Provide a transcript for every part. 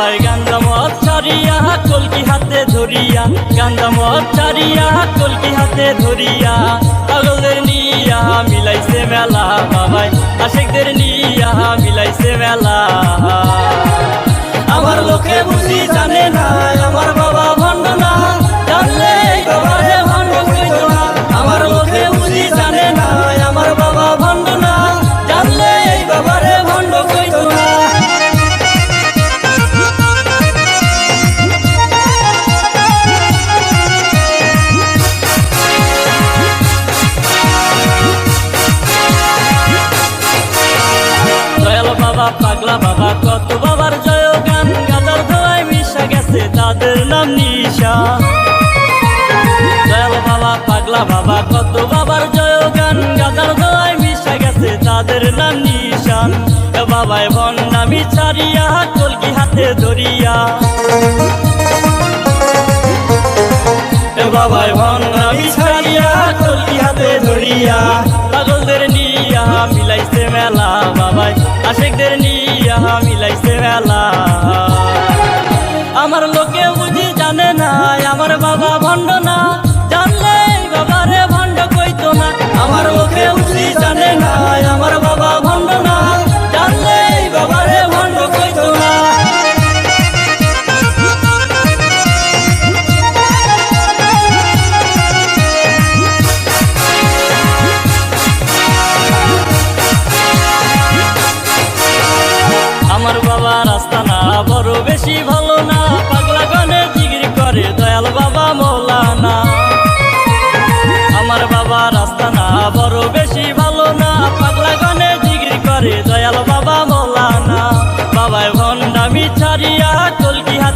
আমার গান্দা মদ ছাড়িয়া কলকি হাতে ধরিয়া। গান্দা মদ ছাড়িয়া কলকি হাতে ধরিয়া। পাগলদের নিয়া মিলাইছে মেলা, বাবাই। আশেকদের নিয়া মিলাইছে মেলা। পাগলা বাবা, কত বাবার জয় গান গাদার ধোয়ায় মিশা গেছে তাদের নাম নিশা। দয়াল বাবা, পাগলা বাবা, কত বাবার জয় গান গাদার ধোয়ায় মিশা গেছে তাদের নাম নিশান এ বাবাই ভণ্ডামি ছাড়িয়া কলকি হাতে ধরিয়া। এ বাবাই ভণ্ডামি ছাড়িয়া কলকি আশেকদের নিয়া মিলাইছে বেলা আমার লোকে বুঝি জানে না আমার বাবা ভণ্ড না।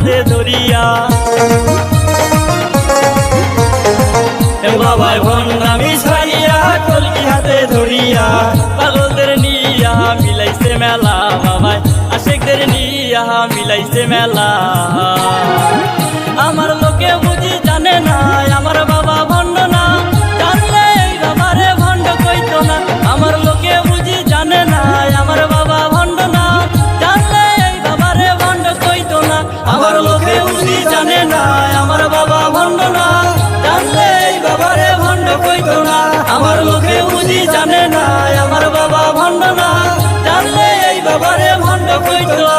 হাতে ধরিয়া। বাবার ভণ্ডামি ছাড়িয়া কলকি হাতে ধরিয়া, পাগলদের নিয়া মিলাইছে মেলা, বাবায় আশেকদের নিয়া মিলাইছে মেলা। জানে না আমার